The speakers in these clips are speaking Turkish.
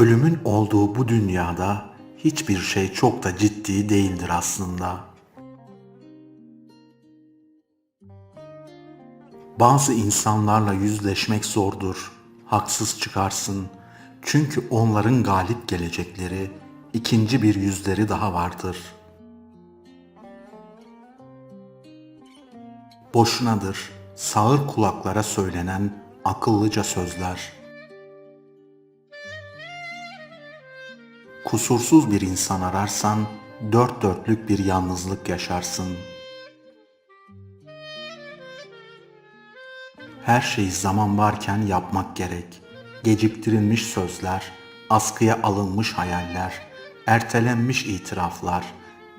Ölümün olduğu bu dünyada hiçbir şey çok da ciddi değildir aslında. Bazı insanlarla yüzleşmek zordur. Haksız çıkarsın. Çünkü onların galip gelecekleri, ikinci bir yüzleri daha vardır. Boşunadır sağır kulaklara söylenen akıllıca sözler. Kusursuz bir insan ararsan dört dörtlük bir yalnızlık yaşarsın. Her şeyi zaman varken yapmak gerek. Geciktirilmiş sözler, askıya alınmış hayaller, ertelenmiş itiraflar,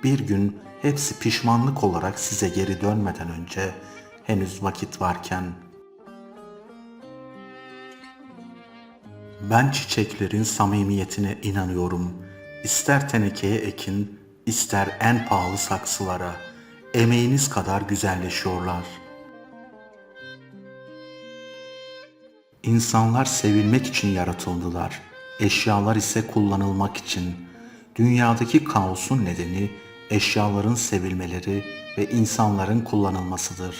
bir gün hepsi pişmanlık olarak size geri dönmeden önce henüz vakit varken Ben çiçeklerin samimiyetine inanıyorum. İster tenekeye ekin, ister en pahalı saksılara. Emeğiniz kadar güzelleşiyorlar. İnsanlar sevilmek için yaratıldılar. Eşyalar ise kullanılmak için. Dünyadaki kaosun nedeni eşyaların sevilmeleri ve insanların kullanılmasıdır.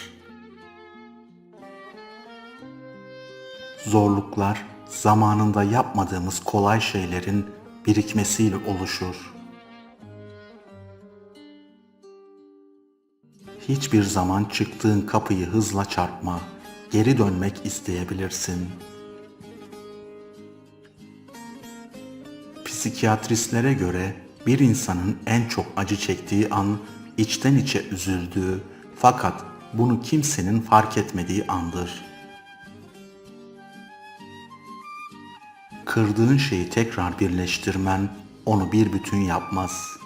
Zorluklar zamanında yapmadığımız kolay şeylerin birikmesiyle oluşur. Hiçbir zaman çıktığın kapıyı hızla çarpma. Geri dönmek isteyebilirsin. Psikiyatristlere göre bir insanın en çok acı çektiği an içten içe üzüldüğü fakat bunu kimsenin fark etmediği andır. Kırdığın şeyi tekrar birleştirmen onu bir bütün yapmaz.